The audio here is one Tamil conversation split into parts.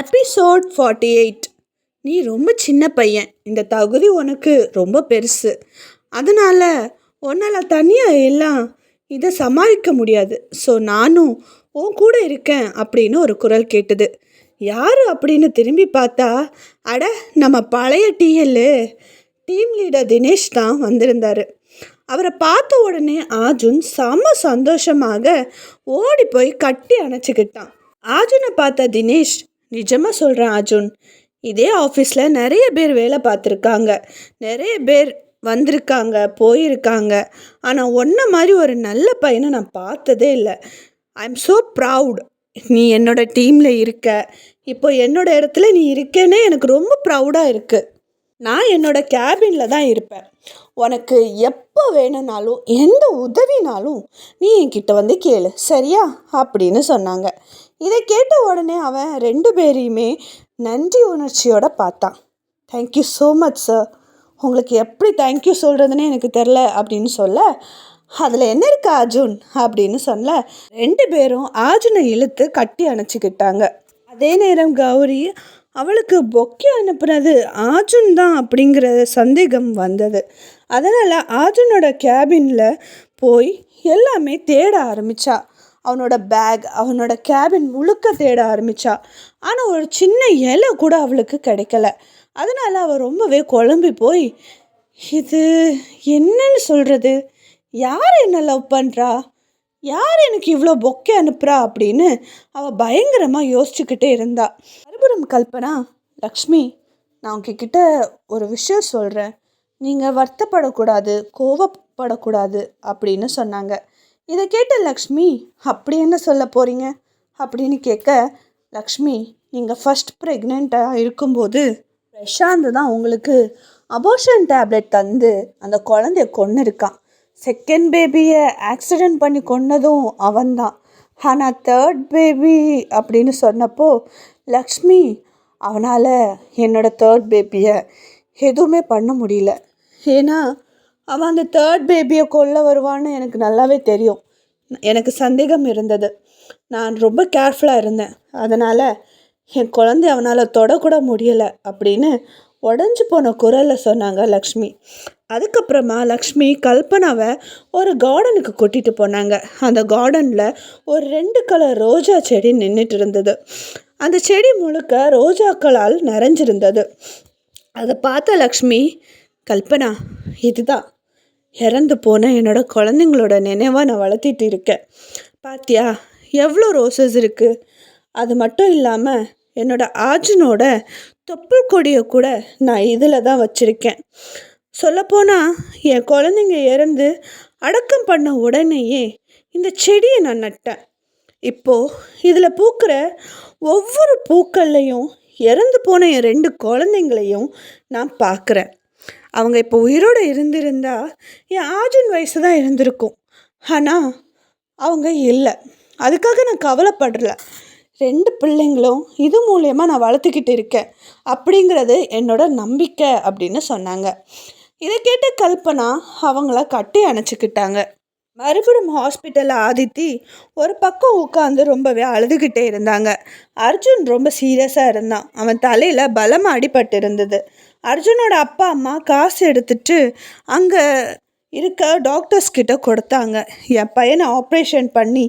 எபிசோட் ஃபார்ட்டி எயிட் நீ ரொம்ப சின்ன பையன். இந்த தகுதி உனக்கு ரொம்ப பெருசு. அதனால் உன்னால் தனியாக எல்லாம் இதை சமாளிக்க முடியாது. ஸோ நானும் உன் கூட இருக்கேன் அப்படின்னு ஒரு குரல் கேட்டது. யார் அப்படின்னு திரும்பி பார்த்தா அட நம்ம பழைய டிஎல்லு டீம் லீடர் தினேஷ் தான் வந்திருந்தார். அவரை பார்த்த உடனே ஆஜுன் செம சந்தோஷமாக ஓடி போய் கட்டி அணைச்சிக்கிட்டான். ஆஜுனை பார்த்த தினேஷ் நிஜமாக சொல்கிறேன் அர்ஜுன். இதே ஆஃபீஸில் நிறைய பேர் வேலை பார்த்துருக்காங்க. நிறைய பேர் வந்திருக்காங்க போயிருக்காங்க. ஆனால் ஒன்றை மாதிரி ஒரு நல்ல பையனை நான் பார்த்ததே இல்லை. ஐ எம் ஸோ ப்ரவுட் நீ என்னோட டீமில் இருக்க. இப்போ என்னோட இடத்துல நீ இருக்கேன்னே எனக்கு ரொம்ப ப்ரௌடாக இருக்குது நான் என்னோட கேபினில் தான் இருப்பேன். உனக்கு எப்போ வேணும்னாலும் எந்த உதவினாலும் நீ என்கிட்ட வந்து கேளு. சரியா? அப்படின்னு சொன்னாங்க. இதை கேட்ட உடனே அவன் ரெண்டு பேரையுமே நன்றி உணர்ச்சியோட பார்த்தான். தேங்க்யூ ஸோ மச் சார் உங்களுக்கு எப்படி தேங்க்யூ சொல்கிறதுனே எனக்கு தெரில அப்படின்னு சொல்ல அதில் என்ன இருக்கு அர்ஜுன்? அப்படின்னு சொல்ல ரெண்டு பேரும் அர்ஜுனை இழுத்து கட்டி அணைச்சிக்கிட்டாங்க. அதே நேரம் கௌரி அவளுக்கு பொக்கே அனுப்புனது ஆர்ஜுன் தான் அப்படிங்கிற சந்தேகம் வந்தது. அதனால் ஆர்ஜுனோட கேபினில் போய் எல்லாமே தேட ஆரம்பித்தா அவனோட பேக் அவனோட கேபின் முழுக்க தேட ஆரம்பித்தா ஆனால் ஒரு சின்ன இலை கூட அவளுக்கு கிடைக்கல. அதனால் அவள் ரொம்பவே குழம்பி போய் இது என்னன்னு சொல்கிறது யார் என்ன லவ் பண்ணுறா யார் எனக்கு இவ்வளோ பொக்கே அனுப்புகிறா அப்படின்னு அவள் பயங்கரமாக யோசிச்சுக்கிட்டே இருந்தா. மறுபுறம் கல்பனா லக்ஷ்மி நான் உங்ககிட்ட ஒரு விஷயம் சொல்கிறேன் நீங்கள் வருத்தப்படக்கூடாது கோவப்படக்கூடாது அப்படின்னு சொன்னாங்க. இதை கேட்ட லக்ஷ்மி அப்படி என்ன சொல்ல போகிறீங்க அப்படின்னு கேட்க லக்ஷ்மி நீங்கள் ஃபஸ்ட் ப்ரெக்னெண்ட்டாக இருக்கும்போது பிரசாந்த் தான் உங்களுக்கு அபோஷன் டேப்லெட் தந்து அந்த குழந்தைய கொன்று இருக்கான் செகண்ட் பேபியை ஆக்சிடெண்ட் பண்ணி கொன்னதும் அவன்தான் ஆனால் தேர்ட் பேபி அப்படின்னு சொன்னப்போ லக்ஷ்மி அவனால் என்னோட தேர்ட் பேபியை எதுவுமே பண்ண முடியல. ஏன்னா அவன் அந்த தேர்ட் பேபியை கொல்ல வருவான்னு எனக்கு நல்லாவே தெரியும். எனக்கு சந்தேகம் இருந்தது. நான் ரொம்ப கேர்ஃபுல்லாக இருந்தேன். அதனால் என் குழந்தை அவனால் தொடக்கூட முடியலை அப்படின்னு உடஞ்சி போன குரலில் சொன்னாங்க லக்ஷ்மி. அதுக்கப்புறமா லக்ஷ்மி கல்பனாவை ஒரு கார்டனுக்கு கூட்டிகிட்டு போனாங்க. அந்த கார்டனில் ஒரு ரெண்டு கலர் ரோஜா செடி நின்றுட்டு இருந்தது. அந்த செடி முழுக்க ரோஜாக்களால் நிறைஞ்சிருந்தது. அதை பார்த்த லக்ஷ்மி கல்பனா இதுதான். இறந்து போன என்னோட குழந்தைங்களோட நினைவாக நான் வளர்த்திட்டு இருக்கேன். பாத்தியா எவ்வளோ ரோசஸ் இருக்குது அது மட்டும் இல்லாமல் என்னோட ஆஜினோட தொப்புள் கொடியை கூட நான் இதில் தான் வச்சுருக்கேன். சொல்லப்போனால் என் குழந்தைங்க இறந்து அடக்கம் பண்ண உடனேயே இந்த செடியை நான் நட்டேன். இப்போது இதில் பூக்கிற ஒவ்வொரு பூக்கள்லையும் இறந்து போன என் ரெண்டு குழந்தைங்களையும் நான் பார்க்குறேன் அவங்க இப்போ உயிரோடு இருந்திருந்தா என் ஆஜன் வயசு தான் இருந்திருக்கும். ஆனால் அவங்க இல்லை. அதுக்காக நான் கவலைப்படல. ரெண்டு பிள்ளைங்களும் இது மூலயமா நான் வளர்த்துக்கிட்டு இருக்கேன். அப்படிங்கிறது என்னோட நம்பிக்கை அப்படின்னு சொன்னாங்க. இதை கேட்ட கல்பனா அவங்கள கட்டி அணைச்சிக்கிட்டாங்க. மறுபடியும் ஹாஸ்பிட்டலில் ஆதித்தி ஒரு பக்கம் உட்காந்து ரொம்பவே அழுதுகிட்டே இருந்தாங்க. அர்ஜுன் ரொம்ப சீரியஸாக இருந்தான். அவன் தலையில் பலமாக அடிபட்டு இருந்தது அர்ஜுனோட அப்பா அம்மா காசு எடுத்துட்டு அங்கே இருக்க டாக்டர்ஸ் கிட்ட கொடுத்தாங்க. என் பையனை ஆப்ரேஷன் பண்ணி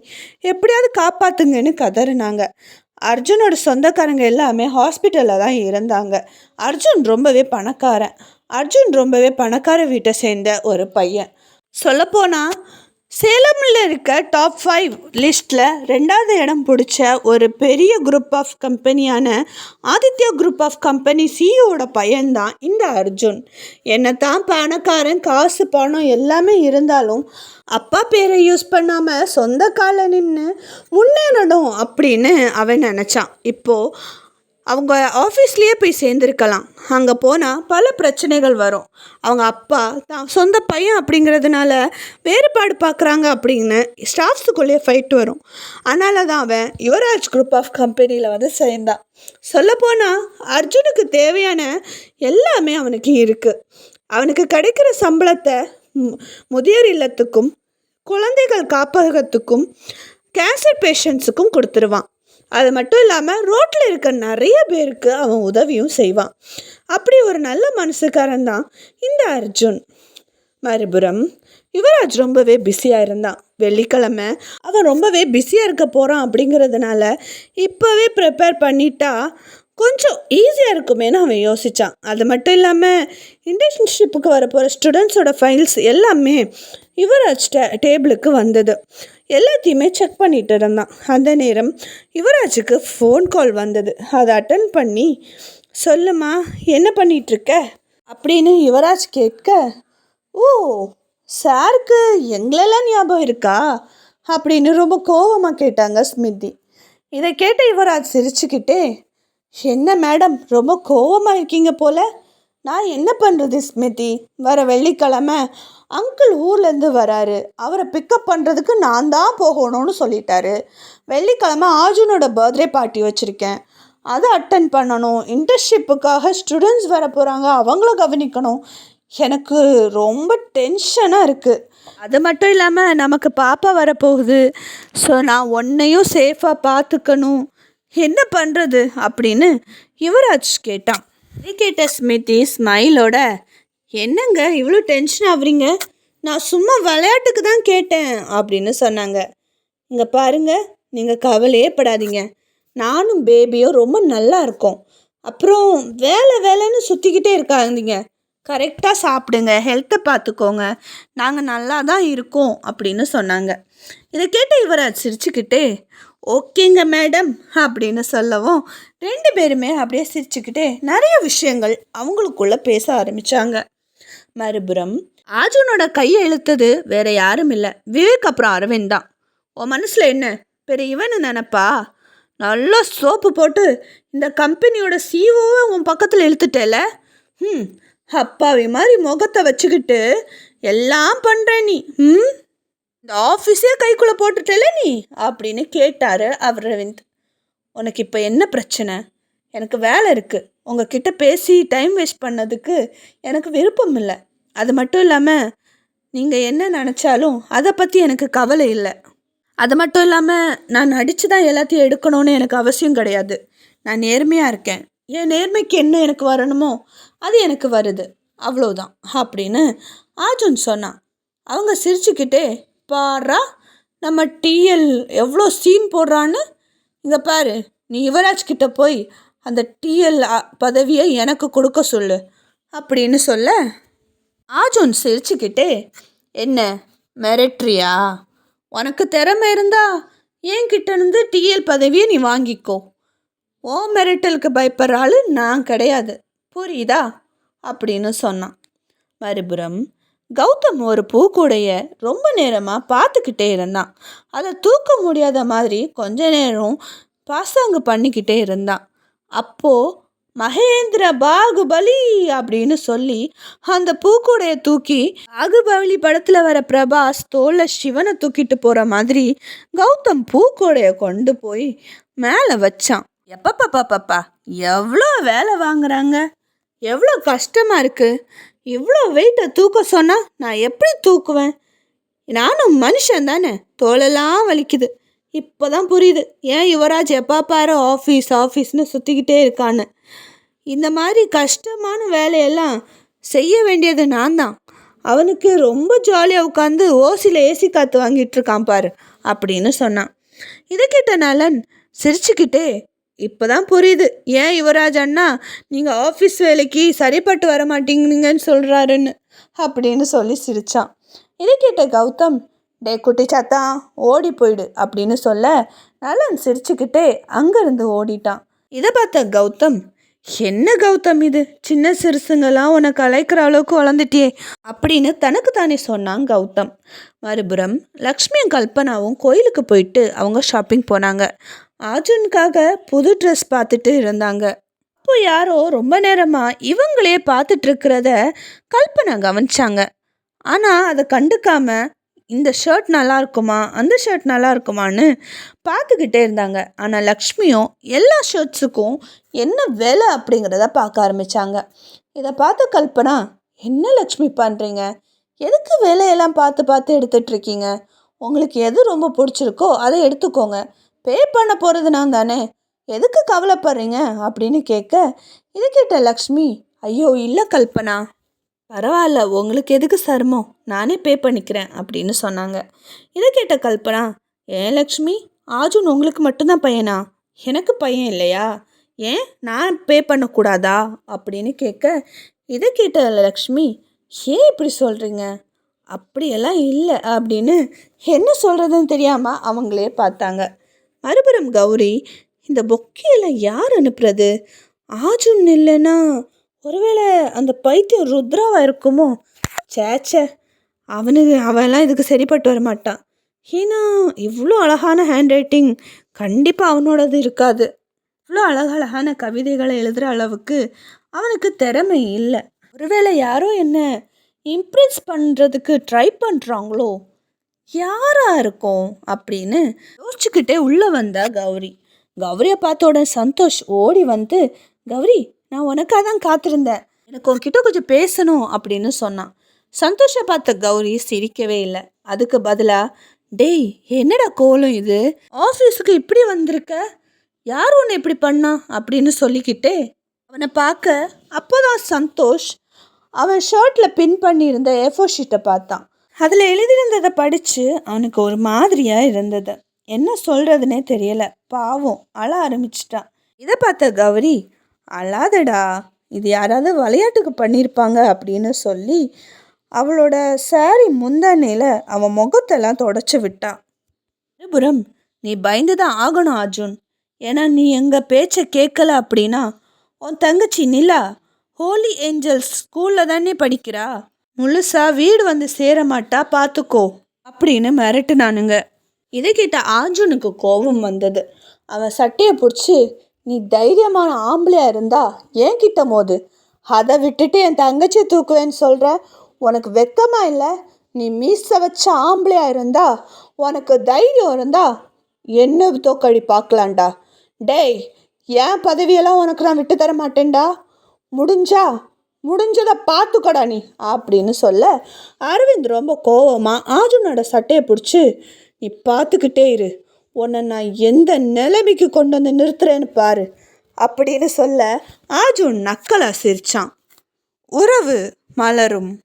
எப்படியாவது காப்பாற்றுங்கன்னு கதறினாங்க. அர்ஜுனோட சொந்தக்காரங்க எல்லாமே ஹாஸ்பிட்டலில் தான் இருந்தாங்க. அர்ஜுன் ரொம்பவே பணக்காரன். அர்ஜுன் ரொம்பவே பணக்கார வீட்டை சேர்ந்த ஒரு பையன். சொல்லப்போனால் சேலமில் இருக்க டாப் ஃபைவ் லிஸ்ட்டில் ரெண்டாவது இடம் பிடிச்ச ஒரு பெரிய குரூப் ஆஃப் கம்பெனியான ஆதித்யா குரூப் ஆஃப் கம்பெனி சிஇஓட பையன்தான் இந்த அர்ஜுன். என்ன தான் பணக்காரன் காசு பணம் எல்லாமே இருந்தாலும் அப்பா பேரை யூஸ் பண்ணாமல் சொந்த காலை நின்று முன்னேறணும் அப்படின்னு அவன் நினச்சான். இப்போது அவங்க ஆஃபீஸ்லேயே போய் சேர்ந்துருக்கலாம். அங்கே போனால் பல பிரச்சனைகள் வரும். அவங்க அப்பா தான் சொந்த பையன் அப்படிங்கிறதுனால வேறுபாடு பார்க்குறாங்க அப்படின்னு ஸ்டாஃப்ஸுக்குள்ளேயே ஃபைட் வரும். அதனால தான் அவன் யுவராஜ் குரூப் ஆஃப் கம்பெனியில் வந்து சேர்ந்தான். சொல்லப்போனால் அர்ஜுனுக்கு தேவையான எல்லாமே அவனுக்கு இருக்குது அவனுக்கு கிடைக்கிற சம்பளத்தை முதியோர் இல்லத்துக்கும் குழந்தைகள் காப்பகத்துக்கும் கேன்சர் பேஷண்ட்ஸுக்கும் கொடுத்துருவான். அது மட்டும் இல்லாமல் ரோட்டில் இருக்க நிறைய பேருக்கு அவன் உதவியும் செய்வான். அப்படி ஒரு நல்ல மனசுக்காரன் தான் இந்த அர்ஜுன். மறுபுறம் யுவராஜ் ரொம்பவே பிஸியாக இருந்தான். வெள்ளிக்கிழமை அவன் ரொம்பவே பிஸியாக இருக்க போகிறான் அப்படிங்கிறதுனால இப்போவே ப்ரிப்பேர் பண்ணிட்டா கொஞ்சம் ஈஸியாக இருக்குமேன்னு அவன் யோசித்தான் அது மட்டும் இல்லாமல் இன்டர்ன்ஷிப்புக்கு வரப்போகிற ஸ்டூடெண்ட்ஸோட ஃபைல்ஸ் எல்லாமே யுவராஜ் டே டேபிளுக்கு வந்தது. எல்லாத்தையுமே செக் பண்ணிட்டு இருந்தான். அந்த நேரம் யுவராஜுக்கு ஃபோன் கால் வந்தது. அதை அட்டன் பண்ணி சொல்லுமா என்ன பண்ணிகிட்ருக்க அப்படின்னு யுவராஜ் கேட்க ஓ சாருக்கு எங்களெல்லாம் ஞாபகம் இருக்கா? அப்படின்னு ரொம்ப கோவமாக கேட்டாங்க ஸ்மிதி. இதை கேட்ட யுவராஜ் சிரிச்சுக்கிட்டே என்ன மேடம் ரொம்ப கோவமாக இருக்கீங்க போல. நான் என்ன பண்ணுறது ஸ்மிதி? வர வெள்ளிக்கிழமை அங்கிள் ஊர்லேருந்து வராரு. அவரை பிக்கப் பண்ணுறதுக்கு நான் தான் போகணும்னு சொல்லிட்டாரு. வெள்ளிக்கிழமை ஆர்ஜுனோட பர்த்டே பார்ட்டி வச்சுருக்கேன். அதை அட்டன் பண்ணணும். இன்டர்ன்ஷிப்புக்காக ஸ்டூடெண்ட்ஸ் வர போகிறாங்க அவங்கள கவனிக்கணும். எனக்கு ரொம்ப டென்ஷனாக இருக்குது அது மட்டும் இல்லாமல் நமக்கு பாப்பா வரப்போகுது. ஸோ நான் உன்னையும் சேஃபாக பார்த்துக்கணும். என்ன பண்ணுறது அப்படின்னு யுவராஜ் கேட்டான். கேட்ட ஸ்மிதி ஸ்மைலோட என்னங்க இவ்வளோ டென்ஷன் ஆகுறீங்க நான் சும்மா விளையாட்டுக்கு தான் கேட்டேன் அப்படின்னு சொன்னாங்க. இங்கே பாருங்க நீங்கள் கவலையே படாதீங்க. நானும் பேபியும் ரொம்ப நல்லா இருக்கோம். அப்புறம் வேலை வேலைன்னு சுற்றிக்கிட்டே இருக்காதீங்க. கரெக்டாக சாப்பிடுங்க ஹெல்த்தை பார்த்துக்கோங்க நாங்கள் நல்லா தான் இருக்கோம் அப்படின்னு சொன்னாங்க. இதை கேட்டு இவரை சிரிச்சுக்கிட்டே ஓகேங்க மேடம் அப்படின்னு சொல்லவும் ரெண்டு பேருமே அப்படியே சிரிச்சுக்கிட்டே நிறைய விஷயங்கள் அவங்களுக்குள்ள பேச ஆரம்பித்தாங்க மறுபுறம் ஆர்ஜுனோட கையை இழுத்தது வேற யாரும் இல்லை. விவேக் அப்புறம் அரவிந்த் தான். உன் மனசில் என்ன? பெரிய இவனு நினப்பா? நல்லா சோப்பு போட்டு இந்த கம்பெனியோட சிஓவை உன் பக்கத்தில் இழுத்துட்டேல? ம் அப்பாவி மாதிரி முகத்தை வச்சுக்கிட்டு எல்லாம் பண்ணுற நீ. ம்? இந்த ஆஃபீஸே கைக்குள்ளே போட்டுட்டல நீ? அப்படின்னு கேட்டார் அவர் உனக்கு இப்போ என்ன பிரச்சனை? எனக்கு வேலை இருக்குது உங்ககிட்ட பேசி டைம் வேஸ்ட் பண்ணதுக்கு எனக்கு விருப்பம் இல்லை. அது மட்டும் இல்லாமல் நீங்கள் என்ன நினச்சாலும் அதை பற்றி எனக்கு கவலை இல்லை. அது மட்டும் இல்லாமல் நான் நடித்து தான் எல்லாத்தையும் எடுக்கணும்னு எனக்கு அவசியம் கிடையாது. நான் நேர்மையாக இருக்கேன். என் நேர்மைக்கு என்ன எனக்கு வரணுமோ அது எனக்கு வருது. அவ்வளோதான் அப்படின்னு ஆஜுன் சொன்னான். அவங்க சிரிச்சுக்கிட்டே பாரா நம்ம டிஎல் எவ்வளோ சீன் போடுறான்னு? இங்கே பாரு நீ யுவராஜ் கிட்ட போய் அந்த டிஎல் பதவியை எனக்கு கொடுக்க சொல்லு அப்படின்னு சொல்ல ஆஜோன் சிரிச்சுக்கிட்டே என்ன மிரட்ரியா உனக்கு திறமை இருந்தா என்கிட்ட இருந்து டிஎல் பதவியை நீ வாங்கிக்கோ. ஓ மிரட்டலுக்கு பயப்படுற ஆள் நான் கிடையாது. புரியுதா? அப்படின்னு சொன்னான். மறுபுறம் கௌதம் ஒரு பூக்கூடைய ரொம்ப நேரமாக பார்த்துக்கிட்டே இருந்தான். அதை தூக்க முடியாத மாதிரி கொஞ்ச நேரம் பாசாங்கு பண்ணிக்கிட்டே இருந்தான். அப்போது மகேந்திர பாகுபலி அப்படின்னு சொல்லி அந்த பூக்கூடைய தூக்கி பாகுபலி படத்தில் வர பிரபாஸ் தோலை சிவனை தூக்கிட்டு போகிற மாதிரி கௌதம் பூக்கூடைய கொண்டு போய் மேலே வச்சான். எப்பப்பா எவ்வளோ வேலை வாங்குறாங்க? எவ்வளோ கஷ்டமாக இருக்குது இவ்வளோ வெயிட்டை தூக்க சொன்னால் நான் எப்படி தூக்குவேன்? நானும் மனுஷன் தானே தோலெல்லாம் வலிக்குது. இப்போ தான் புரியுது ஏன் யுவராஜ் எப்போ பாரு ஆஃபீஸ் ஆஃபீஸ்னு சுற்றிக்கிட்டே இருக்கான்னு. இந்த மாதிரி கஷ்டமான வேலையெல்லாம் செய்ய வேண்டியது நான் தான். அவனுக்கு ரொம்ப ஜாலியாக உட்காந்து ஓசியில் ஏசி காற்று வாங்கிட்டு இருக்கான் பாரு அப்படின்னு சொன்னான். இதை கேட்ட நலன் சிரிச்சுக்கிட்டே இப்போ தான் புரியுது. ஏன் யுவராஜ் அண்ணா நீங்கள் ஆஃபீஸ் வேலைக்கு சரிப்பட்டு வர மாட்டீங்கன்னு சொல்கிறாருன்னு அப்படின்னு சொல்லி சிரித்தான் இதை கேட்ட கௌதம் டே குட்டி சாத்தா ஓடி போயிடு அப்படின்னு சொல்ல நலன் சிரிச்சுக்கிட்டே அங்கேருந்து ஓடிட்டான். இதை பார்த்த கௌதம் என்ன கௌதம் இது? சின்ன சிறுசுங்கெல்லாம் உனக்கு அழைக்கிற அளவுக்கு வளர்ந்துட்டியே அப்படின்னு தனக்கு தானே சொன்னான் கௌதம். மறுபுறம் லக்ஷ்மியும் கல்பனாவும் கோயிலுக்கு போயிட்டு அவங்க ஷாப்பிங் போனாங்க. அர்ஜுனுக்காக புது ட்ரெஸ் பார்த்துட்டு இருந்தாங்க. அப்போ யாரோ ரொம்ப நேரமாக இவங்களே பார்த்துட்டு இருக்கிறத கல்பனா கவனிச்சாங்க. ஆனால் அதை கண்டுக்காம இந்த ஷர்ட் நல்லா இருக்குமா? அந்த ஷர்ட் நல்லா இருக்குமான்னு பார்த்துக்கிட்டே இருந்தாங்க. ஆனால் லக்ஷ்மியும் எல்லா ஷர்ட்ஸுக்கும் என்ன விலை அப்படிங்கிறத பார்க்க ஆரம்பித்தாங்க இதை பார்த்த கல்பனா என்ன லக்ஷ்மி பண்ணுறீங்க எதுக்கு விலையெல்லாம் பார்த்து பார்த்து எடுத்துட்ருக்கீங்க உங்களுக்கு எது ரொம்ப பிடிச்சிருக்கோ அதை எடுத்துக்கோங்க. பே பண்ண போகிறது நான் தானே? எதுக்கு கவலைப்படுறீங்க? அப்படின்னு கேட்க இது கேட்ட லக்ஷ்மி ஐயோ இல்லை கல்பனா. பரவாயில்ல உங்களுக்கு எதுக்கு சர்மம்? நானே பே பண்ணிக்கிறேன் அப்படின்னு சொன்னாங்க. இதை கேட்ட கல்பனா ஏன் லக்ஷ்மி ஆஜுன் உங்களுக்கு மட்டும்தான் பையனா? எனக்கு பையன் இல்லையா? ஏன் நான் பே பண்ணக்கூடாதா? அப்படின்னு கேட்க இதை கேட்ட லக்ஷ்மி ஏன் இப்படி சொல்கிறீங்க அப்படியெல்லாம் இல்லை அப்படின்னு என்ன சொல்கிறதுன்னு தெரியாமல் அவங்களே பார்த்தாங்க. மறுபுறம் கௌரி இந்த பொக்கையெல்லாம் யார் அனுப்புறது? ஆஜுன் இல்லைன்னா ஒருவேளை அந்த பைத்தியம் ருத்ராவா இருக்குமோ? சேச்சே அவனுக்கு அவன்லாம் இதுக்கு சரிப்பட்டு வர மாட்டான் ஏன்னா இவ்வளோ அழகான ஹேண்ட் ரைட்டிங் கண்டிப்பாக அவனோடது இருக்காது. இவ்வளோ அழகழகான கவிதைகளை எழுதுகிற அளவுக்கு அவனுக்கு திறமை இல்லை. ஒருவேளை யாரோ என்ன இம்ப்ரெஸ் பண்ணுறதுக்கு ட்ரை பண்ணுறாங்களோ யாரா இருக்கும் அப்படின்னு யோசிச்சுக்கிட்டே உள்ளே வந்தா கௌரி. கௌரியை பார்த்த உடனே சந்தோஷ் ஓடி வந்து கௌரி நான் உனக்காக தான் காத்திருந்தேன். எனக்கு உன்கிட்ட கொஞ்சம் பேசணும் அப்படின்னு சொன்னான். சந்தோஷை பார்த்த கௌரி சிரிக்கவே இல்லை. அதுக்கு பதிலாக டேய் என்னடா கோலம் இது? ஆஃபீஸுக்கு இப்படி வந்திருக்க? யார் உன்னை இப்படி பண்ணா? அப்படின்னு சொல்லிக்கிட்டே அவனை பார்க்க அப்போதான் சந்தோஷ் அவன் ஷர்ட்டில் பின் பண்ணியிருந்த ஏஃபோ ஷீட்டை பார்த்தான். அதில் எழுதியிருந்ததை படித்து அவனுக்கு ஒரு மாதிரியாக இருந்தது. என்ன சொல்கிறதுனே தெரியல. பாவம் அழ ஆரம்பிச்சிட்டான் இதை பார்த்த கௌரி அழாதடா இது யாராவது விளையாட்டுக்கு பண்ணியிருப்பாங்க அப்படின்னு சொல்லி அவளோட சாரி முந்தானையில் அவன் முகத்தெல்லாம் தொடச்சி விட்டான் மறுபுறம் நீ பயந்து தான் ஆகணும் அர்ஜுன். ஏன்னா நீ எங்கள் பேச்சை கேட்கல அப்படின்னா உன் தங்கச்சி நிலா ஹோலி ஏஞ்சல்ஸ் ஸ்கூலில் தானே படிக்கிறா? முழுசா வீடு வந்து சேர மாட்டா பார்த்துக்கோ அப்படின்னு மிரட்டுனானுங்க. இதை கேட்ட ஆர்ஜுனுக்கு கோபம் வந்தது. அவன் சட்டையை பிடிச்சி நீ தைரியமான ஆம்பளையா இருந்தா ஏன் கிட்ட மோது? அதை விட்டுட்டு என் தங்கச்சியை தூக்குவேன்னு சொல்கிற உனக்கு வெக்கமா இல்லை? நீ மீச வச்ச ஆம்பளையா இருந்தா உனக்கு தைரியம் இருந்தா என்ன தோக்கடி பார்க்கலான்டா டேய் என் பதவியெல்லாம் உனக்கு நான் விட்டு தர மாட்டேன்டா? முடிஞ்சா முடிஞ்சதை பார்த்துக்கடா நீ அப்படின்னு சொல்ல அரவிந்த் ரொம்ப கோவமாக ஆர்ஜுனோட சட்டையை பிடிச்சி நீ பார்த்துக்கிட்டே இரு. உன்னை நான் எந்த நிலைமைக்கு கொண்டு வந்து நிறுத்துறேன்னு பாரு அப்படின்னு சொல்ல ஆர்ஜுன் நக்கலா சிரிச்சான். உறவு மலரும்.